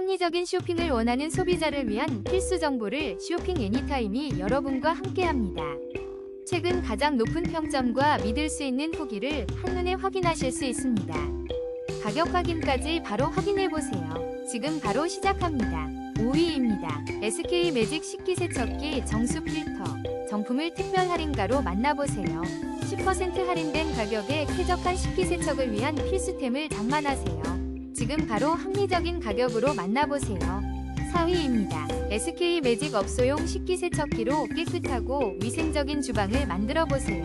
합리적인 쇼핑을 원하는 소비자를 위한 필수 정보를 쇼핑 애니타임이 여러분과 함께합니다. 최근 가장 높은 평점과 믿을 수 있는 후기를 한눈에 확인하실 수 있습니다. 가격 확인까지 바로 확인해 보세요. 지금 바로 시작합니다. 5위입니다. SK 매직 식기세척기 정수 필터. 정품을 특별 할인가로 만나보세요. 10% 할인된 가격에 쾌적한 식기세척을 위한 필수템을 장만하세요. 지금 바로 합리적인 가격으로 만나보세요. 4위입니다. SK 매직 업소용 식기 세척기로 깨끗하고 위생적인 주방을 만들어 보세요.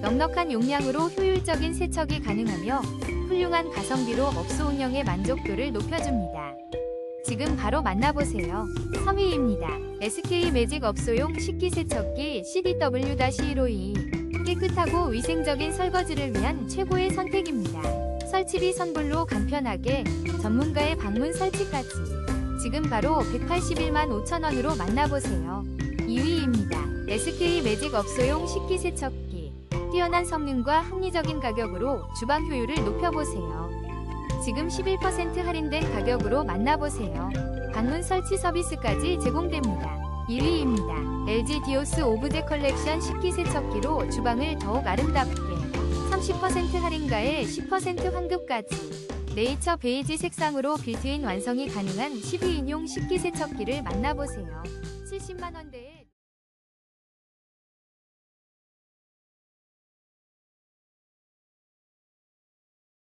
넉넉한 용량으로 효율적인 세척이 가능하며 훌륭한 가성비로 업소 운영의 만족도를 높여줍니다. 지금 바로 만나보세요. 3위입니다. SK 매직 업소용 식기세척기 CDW-152 깨끗하고 위생적인 설거지를 위한 최고의 선택입니다. 설치비 선불로 간편하게 전문가의 방문 설치까지 지금 바로 181만 5천원으로 만나보세요. 2위입니다. SK 매직 업소용 식기세척기 뛰어난 성능과 합리적인 가격으로 주방 효율을 높여보세요. 지금 11% 할인된 가격으로 만나보세요. 방문 설치 서비스까지 제공됩니다. 1위입니다. LG 디오스 오브제 컬렉션 식기세척기로 주방을 더욱 아름답게 30% 할인가에 10% 환급까지 네이처 베이지 색상으로 빌트인 완성이 가능한 12인용 식기세척기를 만나보세요. 70만원대에